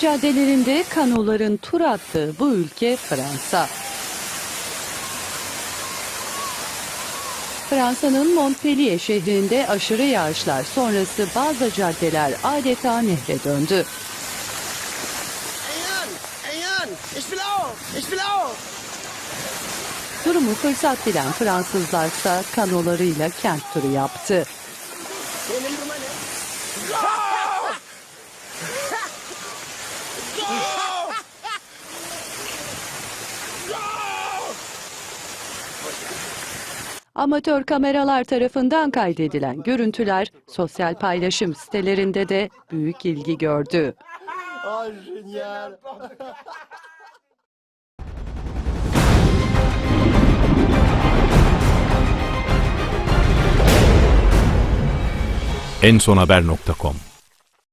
Caddelerinde kanoların tur attığı bu ülke Fransa. Fransa'nın Montpellier şehrinde aşırı yağışlar sonrası bazı caddeler adeta nehre döndü. Durumu fırsat bilen Fransızlarsa kanolarıyla kent turu yaptı. Amatör kameralar tarafından kaydedilen görüntüler sosyal paylaşım sitelerinde de büyük ilgi gördü. Oh, génial! ensonhaber.com